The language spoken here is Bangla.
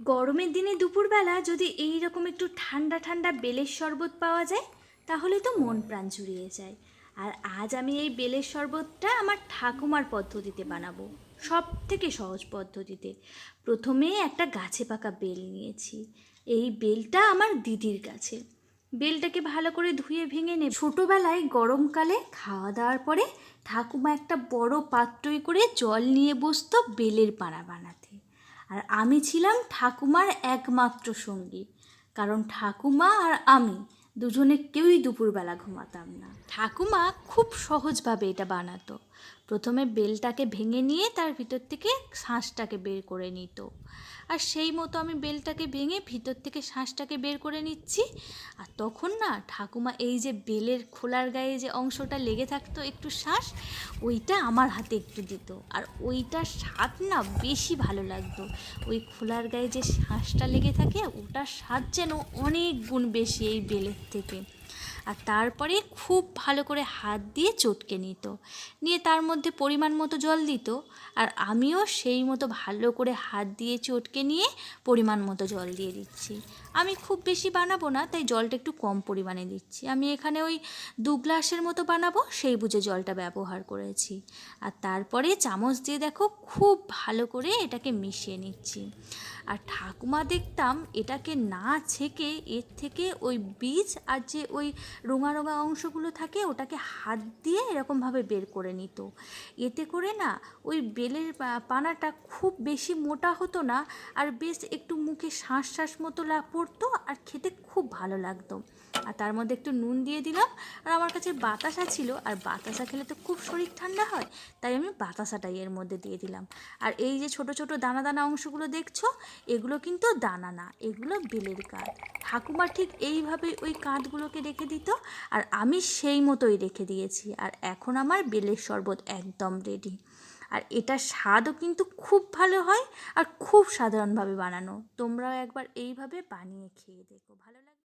গরমের দিনে দুপুরবেলা যদি এই রকম একটু ঠান্ডা ঠান্ডা বেলের শরবত পাওয়া যায়, তাহলে তো মন প্রাণ জুড়িয়ে যায়। আর আজ আমি এই বেলের শরবতটা আমার ঠাকুমার পদ্ধতিতে বানাবো সব থেকে সহজ পদ্ধতিতে। প্রথমে একটা গাছে পাকা বেল নিয়েছি। এই বেলটা আমার দিদির কাছে। বেলটাকে ভালো করে ধুয়ে ভেঙে নে ছোটোবেলায় গরমকালে খাওয়া দাওয়ার পরে ঠাকুমা একটা বড় পাত্রই করে জল নিয়ে বসতো বেলের পাড়া বানাতে। আর আমি ছিলাম ঠাকুমার একমাত্র সঙ্গী। কারণ ঠাকুমা আর আমি দুজনে কেউই দুপুরবেলা ঘুমাতাম না। ঠাকুমা খুব সহজভাবে এটা বানাতো। প্রথমে বেলটাকে ভেঙে নিয়ে তার ভিতর থেকে শাঁসটাকে বের করে নিত। আর সেই মতো আমি বেলটাকে ভেঙে ভিতর থেকে শাঁসটাকে বের করে নিচ্ছি। আর তখন না ঠাকুমা এই যে বেলের খোলার গায়ে যে অংশটা লেগে থাকতো একটু শ্বাস ওইটা আমার হাতে একটু দিত। আর ওইটার স্বাদ না বেশি ভালো লাগতো। ওই খোলার গায়ে যে শ্বাসটা লেগে থাকে, ওটার স্বাদ যেন অনেক গুণ বেশি এই বেলের থেকে আর তারপরে খুব ভালো করে হাত দিয়ে চটকে নিত। নিয়ে তার মধ্যে পরিমাণ মতো জল দিত আর আমিও সেই মতো ভালো করে হাত দিয়ে চটকে নিয়ে পরিমাণ মতো জল দিয়ে দিচ্ছি। আমি খুব বেশি বানাবো না, তাই জলটা একটু কম পরিমাণে দিচ্ছি। আমি এখানে ওই দু গ্লাসের মতো বানাবো, সেই বুঝে জলটা ব্যবহার করেছি। আর তারপরে চামচ দিয়ে দেখো খুব ভালো করে এটাকে মিশিয়ে নিচ্ছি। আর ঠাকুমা দেখতাম এটাকে না ছেঁকে এর থেকে ওই বীজ আর যে ওই রোঙা রোঙা অংশগুলো থাকে, ওটাকে হাত দিয়ে এরকমভাবে বের করে নিত। এতে করে না ওই বেলের পানাটা খুব বেশি মোটা হতো না আর বেশ একটু মুখে শ্বাস শ্বাস মতো পড়তো আর খেতে খুব ভালো লাগতো। আর তার মধ্যে একটু নুন দিয়ে দিলাম। আর আমার কাছে বাতাসা ছিল, আর বাতাসা খেলে তো খুব শরীর ঠান্ডা হয়, তাই আমি বাতাসাটাই এর মধ্যে দিয়ে দিলাম। আর এই যে ছোট ছোট দানা দানা অংশগুলো দেখছ, এগুলো কিন্তু দানা না, এগুলো বেলের কাঠ ঠাকুমা ঠিক এইভাবে ওই কাঠগুলোকে রেখে দিত, আর আমি সেই মতোই রেখে দিয়েছি, আর এখন আমার বেলের শরবত একদম রেডি আর এটার স্বাদও কিন্তু খুব ভালো হয়, আর খুব সাধারণভাবে বানানো। তোমরাও একবার এইভাবে বানিয়ে খেয়ে দেখো, ভালো লাগবে।